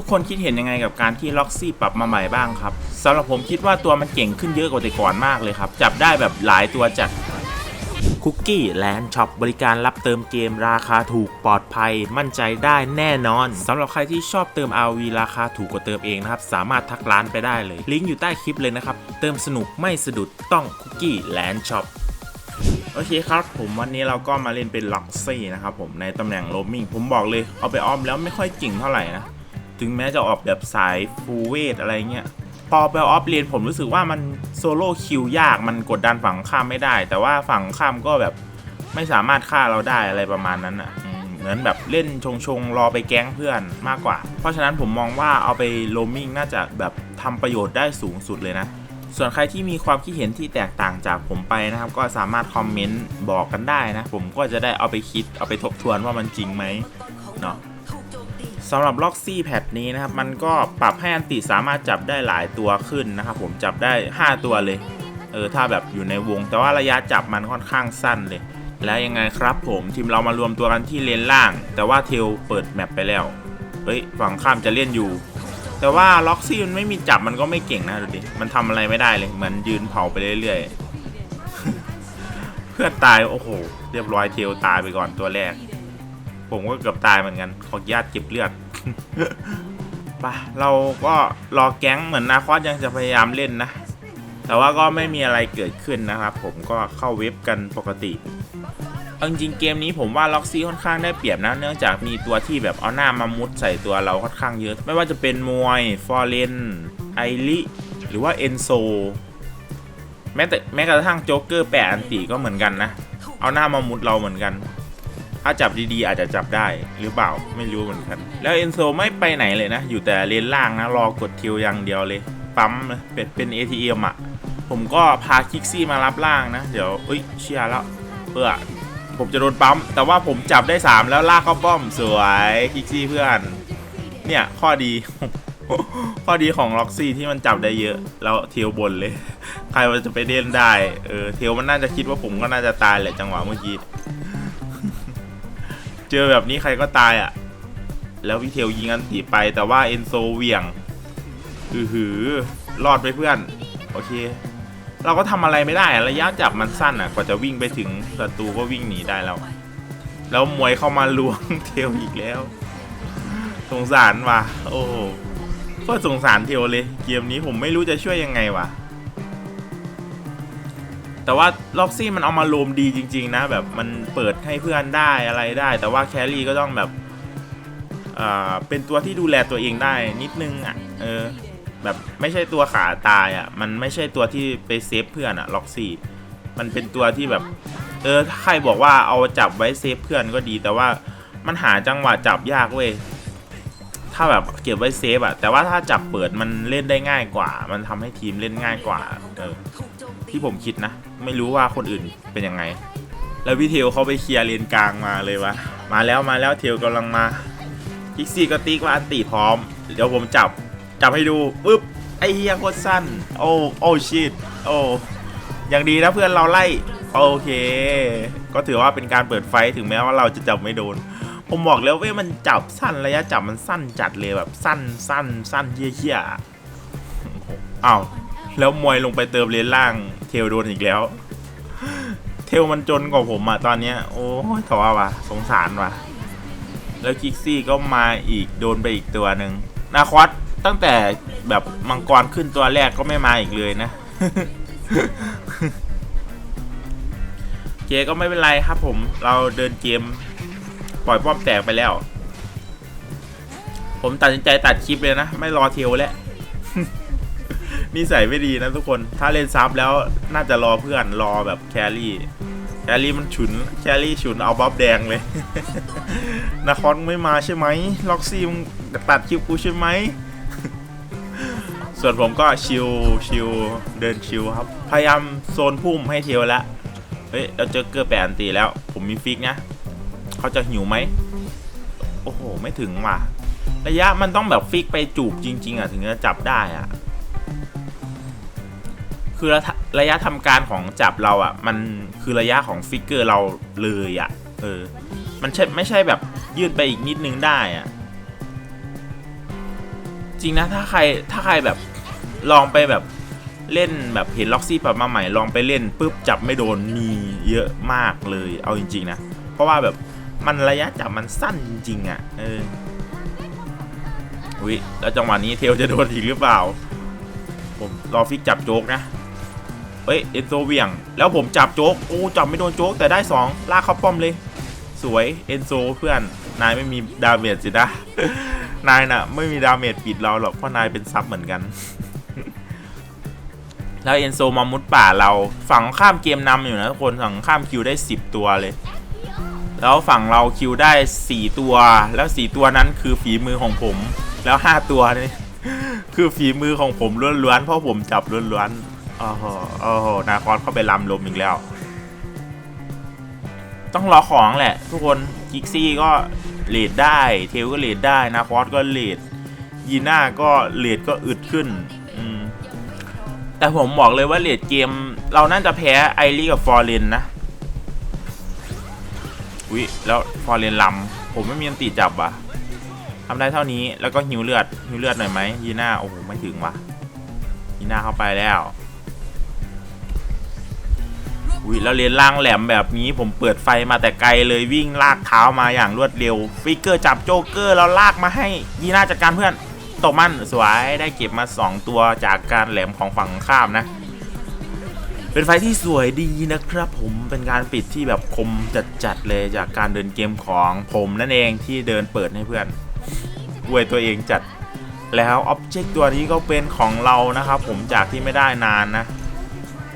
ทุกคนคิดเห็นยังไงกับการที่ล็อกซี่ปรับมาใหม่บ้างครับสำหรับผมคิดว่าตัวมันเก่งขึ้นเยอะกว่าแต่ก่อนมากเลยครับ จับได้แบบหลายตัวจัดคุกกี้แลนด์ช็อปบริการรับเติมเกมราคาถูกปลอดภัย มั่นใจได้แน่นอนสำหรับใครที่ชอบเติม RV ราคาถูกกว่าเติมเองนะครับ สามารถทักร้านไปได้เลย ลิงก์อยู่ใต้คลิปเลยนะครับ เติมสนุกไม่สะดุดต้องคุกกี้แลนด์ช็อปโอเคครับ ผมวันนี้เราก็มาเล่นเป็นล็อกซี่นะครับผมในตำแหน่งโรมมิ่งผมบอกเลยเอาไปออมแล้วไม่ค่อยเก่งเท่าไหร่นะ ถึงแม้จะออกแบบสายฟูเวทอะไรเงี้ยพอไปออฟเลนผมรู้สึกว่ามันโซโล่คิวยากมันกดดันฝั่งข้ามไม่ได้ แต่ว่าฝั่งข้ามก็แบบไม่สามารถฆ่าเราได้อะไรประมาณนั้นอะเหมือนแบบเล่นชงชงๆรอไปแก๊งเพื่อนมากกว่า เพราะฉะนั้นผมมองว่าเอาไปโรมมิ่งน่าจะแบบทำประโยชน์ได้สูงสุดเลยนะ ส่วนใครที่มีความคิดเห็นที่แตกต่างจากผมไปนะครับ ก็สามารถคอมเมนต์บอกกันได้นะ ผมก็จะได้เอาไปคิดเอาไปทบทวนว่ามันจริงไหมเนาะ สำหรับล็อกซี่แพทนี้นะครับ มันก็ปรับให้อันติสามารถจับได้หลายตัวขึ้นนะครับ ผมจับได้ 5 ตัวเลย เออ ถ้าแบบอยู่ในวง แต่ว่าระยะจับมันค่อนข้างสั้นเลย แล้วยังไงครับผมทีมเรามารวมตัวกันที่เลนล่าง แต่ว่าเทลเปิดแมปไปแล้ว เฮ้ย ฝั่งข้ามจะเล่นอยู่ แต่ว่าล็อกซี่มันไม่มีจับมันก็ไม่เก่งนะดูดิ มันทำอะไรไม่ได้เลย เหมือนยืนเผาไปเรื่อยๆ เพื่อนตาย โอ้โห เรียบร้อยเทลตายไปก่อนตัวแรก ผมก็เกือบตายเหมือนกันขออนุญาตเก็บเลือดไปเราก็รอแก๊งเหมือนนาคอสยังจะพยายามเล่นนะ แต่ว่าก็ไม่มีอะไรเกิดขึ้นนะครับ ผมก็เข้าเว็บกันปกติเอาจริงเกมนี้ผมว่าล็อกซี่ค่อนข้างได้เปรียบนะ เนื่องจากมีตัวที่แบบเอาหน้ามามุดใส่ตัวเราค่อนข้างเยอะ ไม่ว่าจะเป็นมวยฟอร์เรนไอริหรือว่าเอนโซแม้แต่แม้กระทั่งโจ๊กเกอร์แปะอันตีก็เหมือนกันนะ เอาหน้ามามุดเราเหมือนกัน ถ้าจับดีๆ อาจจะจับได้หรือเปล่าไม่รู้เหมือนกัน แล้วเอนโซไม่ไปไหนเลยนะ อยู่แต่เลนล่างนะ รอกดคิวอย่างเดียวเลย ปั๊มเลยเป็นเป็น ATM อะ ผมก็พาคิกซี่มารับล่างนะ เดี๋ยวเอ้ยเชียร์แล้วเพื่อผมจะโดนปั๊ม แต่ว่าผมจับได้ 3 แล้วลากเข้าป้อมสวยคิกซี่เพื่อน เนี่ย ข้อดี ข้อดีของล็อกซี่ที่มันจับได้เยอะ แล้วเทลบนเลย ใครมันจะไปเล่นได้ เออเทลมันน่าจะคิดว่าผมก็น่าจะตายแหละจังหวะเมื่อกี้ เจอแบบนี้ใครก็ตายอะ แล้วพี่เทลยิงอันตีไปแต่ว่าเอนโซเหวี่ยงอือหือรอดไปเพื่อน โอเค เราก็ทำอะไรไม่ได้ระยะจับมันสั้นอะ กว่าจะวิ่งไปถึงศัตรูก็วิ่งหนีได้แล้ว แล้วมวยเข้ามาลวงเทลอีกแล้ว สงสารว่ะ โอ้โหก็สงสารเทลเลย เกมนี้ผมไม่รู้จะช่วยยังไงวะ แต่ว่าล็อกซี่มันเอามาโลมดีจริง ๆ นะ แบบมันเปิดให้เพื่อนได้อะไรได้ แต่ว่าแครี่ก็ต้องแบบอ่าเป็นตัวที่ดูแลตัวเองได้นิดนึงอะเออแบบไม่ใช่ตัวขาตายอะ มันไม่ใช่ตัวที่ไปเซฟเพื่อนอะล็อกซี่ มันเป็นตัวที่แบบ เออถ้าใครบอกว่าเอาจับไว้เซฟเพื่อนก็ดี แต่ว่ามันหาจังหวะจับยากเว้ย ถ้าแบบเก็บไว้เซฟอะแต่ว่าถ้าจับเปิดมันเล่นได้ง่ายกว่า มันทำให้ทีมเล่นง่ายกว่าเออที่ผมคิดนะ ไม่รู้ว่าคนอื่นเป็นยังไง แล้วพี่เทลเขาไปเคลียร์เลนกลางมาเลยวะมาแล้วมาแล้วเทลกำลังมาคิกซี่ก็ตีกว่าอันตีพร้อม เดี๋ยวผมจับจับให้ดูปึ๊บไอเฮียโคตรสั้น โอ้โอ้ชิตโอ้อย่างดีนะเพื่อนเราไล่โอเค ก็ถือว่าเป็นการเปิดไฟถึงแม้ว่าเราจะจับไม่โดน ผมบอกแล้วเว้ยมันจับสั้นระยะจับมันสั้นจัดเลยแบบสั้นสั้นสั้นเหี้ยๆอะอ้าวแล้วมวยลงไปเติมเลนล่างเทลโดนอีกแล้ว เทลมันจนกว่าผมอะตอนเนี้ย โอ้ยถอว่ะสงสารว่ะ แล้วคิกซี่ก็มาอีกโดนไปอีกตัวหนึ่งนาคอสตั้งแต่แบบมังกรขึ้นตัวแรกก็ไม่มาอีกเลยนะเกก็ไม่เป็นไรครับผม เราเดินเกม ปล่อยป้อมแตกไปแล้ว ผมตัดสินใจตัดคลิปเลยนะ ไม่รอเทลแล้วนิสัยไม่ดีนะทุกคน ถ้าเล่นซับแล้วน่าจะรอเพื่อนรอแบบแครี่ แครี่มันฉุน แครี่ฉุนเอาบ๊อบแดงเลยนาคอนไม่มาใช่ไหม ล็อกซี่มึงตัดคลิปกูใช่ไหม ส่วนผมก็ชิลชิลเดินชิลครับ พยายามโซนพุ่มให้เทลแล้วเฮ้ย เราเจอเกอร์แปดอันตีแล้ว ผมมีฟิกนะ เขาจะหิวไหม โอ้โห ไม่ถึงว่ะ ระยะมันต้องแบบฟิกไปจูบจริง ๆ อะ ถึงจะจับได้อะ คือระระยะทำการของจับเราอะ มันคือระยะของฟิกเกอร์เราเลยอะ เออ มันใช่ไม่ใช่แบบยืดไปอีกนิดนึงได้อะ จริงนะถ้าใครถ้าใครแบบลองไปแบบเล่นแบบเห็นล็อกซี่ปรับมาใหม่ลองไปเล่นปุ๊บจับไม่โดนมีเยอะมากเลย เอาจริง ๆ นะ เพราะว่าแบบ มันระยะจับมันสั้นจริงๆอะ่ะ เออวิแล้วจังหวะนี้เทลจะโดนอีกหรือเปล่า ผมรอฟิกจับโจ๊กนะเฮ้ยเอนโซเวียง แล้วผมจับโจ๊กโอ้จับไม่โดนโจ๊กแต่ได้สองลากเข้าป้อมเลย สวยเอนโซเพื่อนนายไม่มีดาเมจสินะนายน่ะ ไม่มีดาเมจปิดเราหรอกเพราะนายเป็นซับเหมือนกัน แล้วเอนโซมามุดป่าเรา ฝั่งข้ามเกมนำอยู่นะทุกคนฝั่งข้ามคิวได้ 10 ตัวเลย แล้วฝั่งเราคิวได้ 4 ตัว แล้ว 4 ตัวนั้นคือฝีมือของผม แล้ว 5 ตัวนี่คือฝีมือของผมล้วนๆ เพราะผมจับล้วนๆโอ้โหโอ้โหนาคอสเข้าไปลำลมอีกแล้ว ต้องรอของแหละ ทุกคนกิกซี่ก็เลดได้ เทลก็เลดได้นาคอสก็เลดยีน่าก็เลดก็อึดขึ้นแต่ผมบอกเลยว่าเลดเกม เราน่าจะแพ้ไอรีกับฟอร์เรนนะ วิแล้วฟอร์เรนลำผมไม่มีอันตีจับว่ะทำได้เท่านี้แล้วก็หิวเลือดหิวเลือดหน่อยไหมยีน่าโอ้โหไม่ถึงว่ะยีน่าเข้าไปแล้วอุ้ยแล้วเลนล่างแหลมแบบนี้ผมเปิดไฟมาแต่ไกลเลยวิ่งลากเท้ามาอย่างรวดเร็ว ฟิกเกอร์จับโจ๊กเกอร์แล้วลากมาให้ยีน่าจัดการเพื่อนตกมันสวยได้เก็บมา 2 ตัวจากการแหลมของฝั่งข้ามนะ เป็นไฟที่สวยดีนะครับผมเป็นการปิดที่แบบคมจัดๆเลยจากการเดินเกมของผมนั่นเองที่เดินเปิดให้เพื่อนอวยตัวเองจัด แล้วอ็อบเจกต์ตัวนี้ก็เป็นของเรานะครับผมจากที่ไม่ได้นานนะ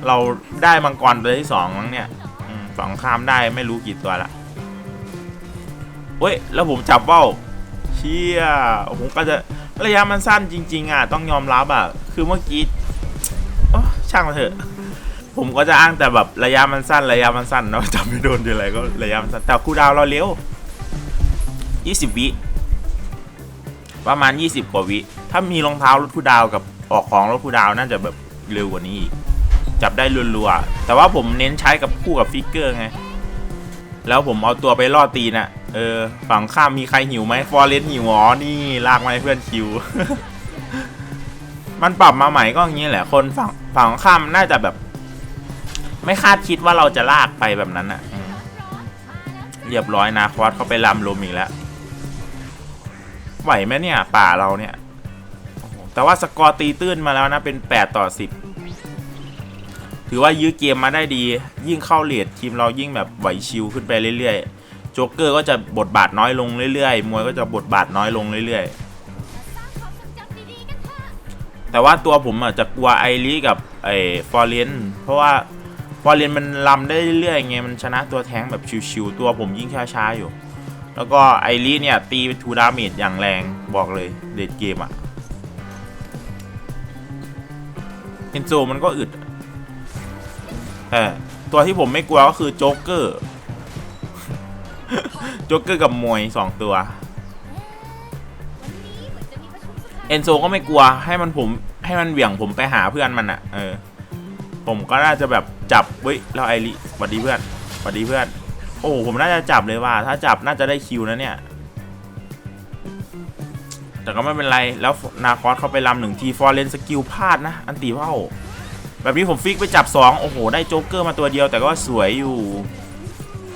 เราได้มังกรตัวที่สองมั้งเนี่ยอืมฝั่งข้ามได้ไม่รู้กี่ตัวละเว้ยแล้วผมจับเบ้าเชี่ยผมก็จะระยะมันสั้นจริง ๆ อะ ต้องยอมรับอะ คือเมื่อกี้โอ้ช่างมาเถอะ ผมก็จะอ้างแต่แบบระยะมันสั้นระยะมันสั้นเนาะจับไม่โดนทีไรก็ระยะมันสั้นแต่คูดาวเราเร็ว20วิประมาณ 20 กว่าวิ ถ้ามีรองเท้าลดคูดาวกับออกของลดคูดาวน่าจะแบบเร็วกว่านี้อีก จับได้รัวๆ แต่ว่าผมเน้นใช้กับคู่กับฟิกเกอร์ไง แล้วผมเอาตัวไปล่อตีน่ะ เออ ฝั่งข้ามมีใครหิวไหมฟอร์เรสหิวอ๋อนี่ ลากมาให้เพื่อนคิว มันปรับมาใหม่ก็อย่างนี้แหละ คนฝั่งฝั่งข้ามน่าจะแบบ ไม่คาดคิดว่าเราจะลากไปแบบนั้นอะเรียบร้อยนาคอสเขาไปลำลมอีกแล้ว ไหวไหมเนี่ย ป่าเราเนี่ย แต่ว่าสกอร์ตีตื้นมาแล้วนะ เป็น 8 ต่อ 10 ถือว่ายื้อเกมมาได้ดี ยิ่งเข้าเลดทีมเรายิ่งแบบไหวชิวขึ้นไปเรื่อยๆ โจ๊กเกอร์ก็จะบทบาทน้อยลงเรื่อยๆ มวยก็จะบทบาทน้อยลงเรื่อยๆ แต่ว่าตัวผมอะจะกลัวไอรีกับไอฟอร์เรนเพราะว่า ฟอร์เรนมันลำได้เรื่อยๆไงมันชนะตัวแท้งแบบชิวๆตัวผมยิ่งช้าๆอยู่ แล้วก็ไอรีเนี่ย ตีทูดาเมจอย่างแรงบอกเลยเด็ดเกมอะเอนโซมันก็อึดแต่ตัวที่ผมไม่กลัวก็คือโจ๊กเกอร์ โจ๊กเกอร์กับมวยสองตัวเอนโซก็ไม่กลัวให้มันผมให้มันเหวี่ยงผมไปหาเพื่อนมันอะเออ ผมก็น่าจะแบบจับเว้ยแล้วไอริสวัสดีเพื่อนสวัสดีเพื่อน โอ้ผมน่าจะจับเลยว่า ถ้าจับน่าจะได้คิวนะเนี่ย แต่ก็ไม่เป็นไรแล้วนาคอสเขาไปลำหนึ่งทีฟอร์เรนสกิลพลาดนะ อันตีเว่าแบบนี้ผมฟิกไปจับ 2 โอ้โห ได้โจ๊กเกอร์มาตัวเดียวแต่ก็สวยอยู่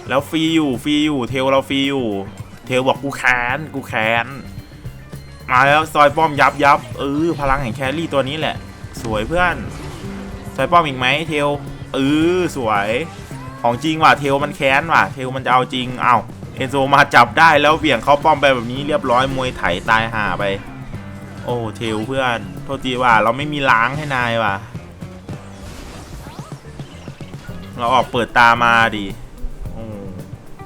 แล้วฟรีอยู่ฟรีอยู่เทลเราฟรีอยู่เทลบอกกูแค้นกูแค้นมาแล้วซอยป้อมยับยับเออพลังแห่งแครี่ตัวนี้แหละ สวยเพื่อน ซอยป้อมอีกไหมเทลเออสวย ของจริงว่ะเทลมันแค้นว่ะเทลมันจะเอาจริงเอ้าเอนโซมาจับได้แล้วเหวี่ยงเข้าป้อมไปแบบนี้เรียบร้อยมวยไถตายห่าไป โอ้เทลเพื่อน โทษทีว่าเราไม่มีล้างให้นายว่ะ เราออกเปิดตามาดิโอ้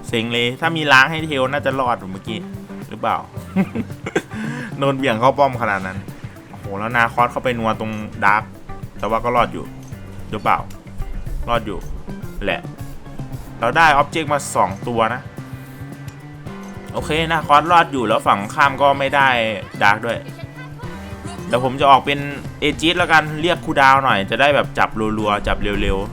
เซ็งเลยถ้ามีล้างให้เทลน่าจะรอดเมื่อกี้หรือเปล่าโดนเบี่ยงเข้าป้อมขนาดนั้นโอ้โหแล้วนาคอสเข้าไปนัวตรงดาร์กแต่ว่าก็รอดอยู่ หรือเปล่า รอดอยู่ แหละ เราได้ออบเจกต์มา 2 ตัวนะ โอเคนาคอสรอดอยู่แล้วฝั่งข้ามก็ไม่ได้ดาร์กด้วยเดี๋ยวผมจะออกเป็นเอจิสแล้วกันเรียกคูดาวหน่อย จะได้แบบจับรัวๆ จับเร็วๆ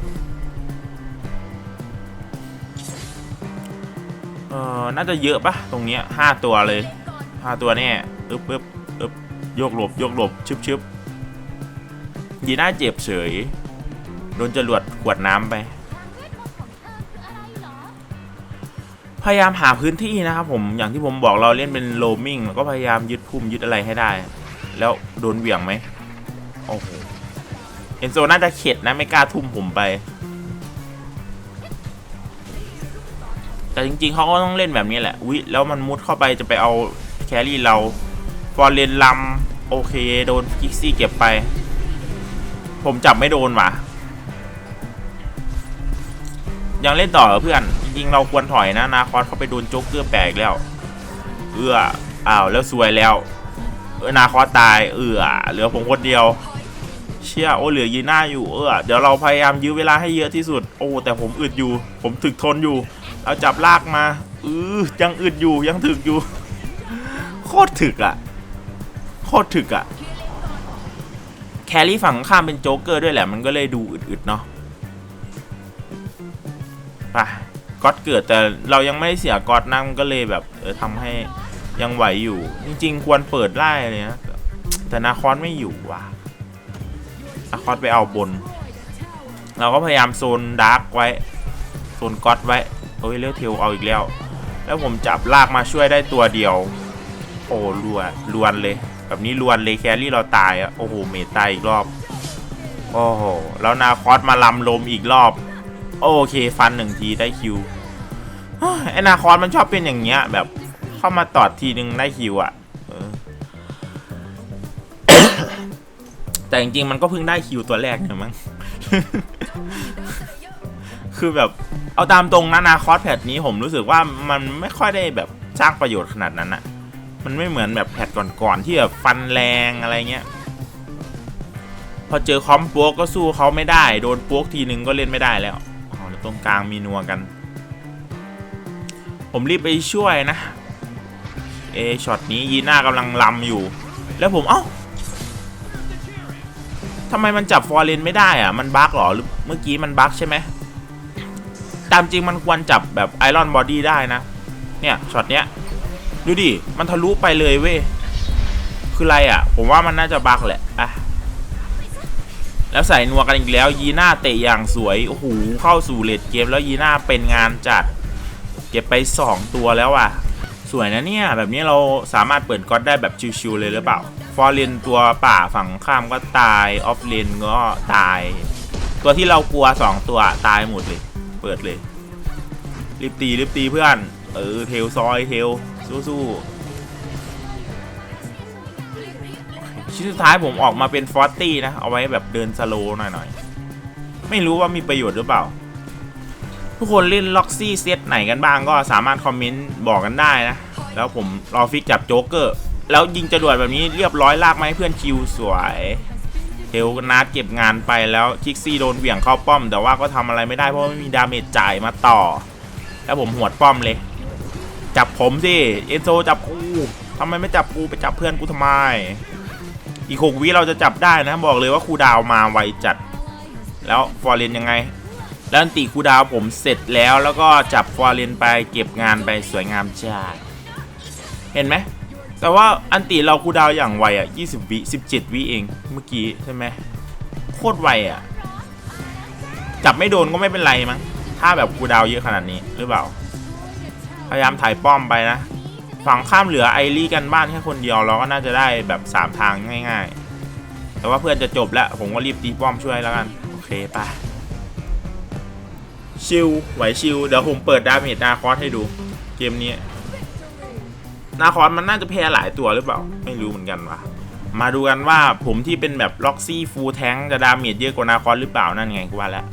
เออน่าจะเยอะปะตรงเนี้ยห้าตัวเลยห้าตัวแน่อึ๊บอึ๊บอึ๊บโยกหลบโยกหลบชึบชึบยีน่าเจ็บเฉย โดนจรวดขวดน้ำไป พยายามหาพื้นที่นะครับผมอย่างที่ผมบอกเราเล่นเป็นโลมิงก็พยายามยึดพุ่มยึดอะไรให้ได้ แล้วโดนเหวี่ยงไหมโอ้โหเอนโซน่าจะเข็ดนะไม่กล้าทุ่มผมไป แต่จริงๆเขาก็ต้องเล่นแบบนี้แหละวิแล้วมันมุดเข้าไปจะไปเอาแครี่เราฟอร์เรนลำโอเค โดนกิกซี่เก็บไป ผมจับไม่โดนว่ะ ยังเล่นต่อเหรอเพื่อน จริงๆ เราควรถอยนะ นาคอสเขาไปโดนโจ๊กเกอร์แปลกแล้ว เอื้ออ้าวแล้วซวยแล้วเออนาคอสตาย เอื้อเหลือผมคนเดียว เชี่ยโอเหลือยีน่าอยู่ เออเดี๋ยวเราพยายามยื้อเวลาให้เยอะที่สุด โอ้แต่ผมอึดอยู่ ผมถึกทนอยู่เราจับลากมา อือยังอึดอยู่ยังถึกอยู่ โคตรถึกอะโคตรถึกอะแครี่ฝั่งข้ามเป็นโจ๊กเกอร์ด้วยแหละ มันก็เลยดูอึดๆเนาะ ไปก๊อตเกิดแต่เรายังไม่ได้เสียก๊อตนะมันก็เลยแบบเออทำให้ยังไหวอยู่ จริง ๆ ควรเปิดไล่เลยนะแต่นาคอนไม่อยู่ว่ะนาคอนไปเอาบน เราก็พยายามโซนดาร์กไว้โซนก๊อตไว้โอ้ยเลี้ยวเทลเอาอีกแล้ว แล้วผมจับลากมาช่วยได้ตัวเดียว โอ้ลวนลวนเลย แบบนี้ลวนเลยแครี่เราตายอะโอ้โหเมตายอีกรอบ โอ้โหแล้วนาคอสมาลำลมอีกรอบ โอเค ฟันหนึ่งทีได้คิวไอนาคอนมันชอบเป็นอย่างเงี้ย แบบเข้ามาตอดทีนึงได้คิวอะ่ะแต่จริงๆมันก็เพิ่งได้คิวตัวแรกเนี่ยมั้ง คือแบบเอาตามตรงนะนาคอสแพทนี้ผมรู้สึกว่ามันไม่ค่อยได้แบบสร้างประโยชน์ขนาดนั้นอะมันไม่เหมือนแบบแพทก่อนๆที่แบบฟันแรงอะไรเงี้ย พอเจอคอมโป๊กก็สู้เขาไม่ได้ โดนโป๊กทีนึงก็เล่นไม่ได้แล้ว รงกลางมีนัวกัน ผมรีบไปช่วยนะ เอช็อตนี้ยีน่ากำลังลำอยู่ แล้วผมเอ้าทำไมมันจับฟอร์เรนไม่ได้อะมันบั๊กหรอหรือเมื่อกี้มันบั๊กใช่ไหมตามจริงมันควรจับแบบไอรอนบอดี้ได้นะ เนี่ยช็อตเนี้ยดูดิ มันทะลุไปเลยเว้ย คืออะไรอะ ผมว่ามันน่าจะบั๊กแหละ อะ แล้วใส่นัวกันอีกแล้วยีน่าเตะอย่างสวย โอ้โห เข้าสู่เลดเกมแล้วยีน่าเป็นงานจัด เก็บไป 2 ตัวแล้วอะ สวยนะเนี่ย แบบนี้เราสามารถเปิดก๊อตได้แบบชิวๆเลยหรือเปล่า ฟอร์เรนตัวป่าฝั่งข้ามก็ตาย ออฟเลนก็ตาย ตัวที่เรากลัว 2 ตัวตายหมดเลย เปิดเลย รีบตีรีบตีเพื่อน เออ เทลซอยเทลสู้ๆ ชิ้นสุดท้ายผมออกมาเป็นฟอร์ตี้นะ เอาไว้แบบเดินสโลว์หน่อยๆ ไม่รู้ว่ามีประโยชน์หรือเปล่า ทุกคนเล่นล็อกซี่เซตไหนกันบ้างก็สามารถคอมเมนต์บอกกันได้นะ แล้วผมรอฟิกจับโจ๊กเกอร์ แล้วยิงจรวดแบบนี้เรียบร้อยลากมาให้เพื่อนคิวสวยเทลนัดเก็บงานไปแล้วคิกซี่โดนเหวี่ยงเข้าป้อม แต่ว่าก็ทำอะไรไม่ได้เพราะไม่มีดาเมจจ่ายมาต่อ แล้วผมหวดป้อมเลย จับผมสิเอนโซจับกูทำไมไม่จับกูไปจับเพื่อนกูทำไม อีกหกวิเราจะจับได้นะบอกเลยว่าครูดาวมาไวจัด แล้วฟอร์เรนยังไงแล้วอันติครูดาวผมเสร็จแล้วแล้วก็จับฟอร์เรนไปเก็บงานไปสวยงามจ้าเห็นไหมแต่ว่าอันติเราครูดาวอย่างไวอะ 20 วิ 17 วิเองเมื่อกี้ใช่ไหมโคตรไวอะ จับไม่โดนก็ไม่เป็นไรมั้ง ถ้าแบบครูดาวเยอะขนาดนี้หรือเปล่า พยายามถ่ายป้อมไปนะ ฝั่งข้ามเหลือไอรี่กันบ้านแค่คนเดียวเราก็น่าจะได้แบบสามทางง่าย ๆ แต่ว่าเพื่อนจะจบแล้วผมก็รีบตีป้อมช่วยแล้วกัน โอเคไปชิลไหวชิลเดี๋ยวผมเปิดดาเมจนาคอสให้ดู เกมนี้นาคอสมันน่าจะแพ้หลายตัวหรือเปล่า ไม่รู้เหมือนกันว่ะมาดูกันว่าผมที่เป็นแบบล็อกซี่ฟูลแทงจะดาเมจเยอะกว่านาคอสหรือเปล่านั่นไงกูว่าแล้ว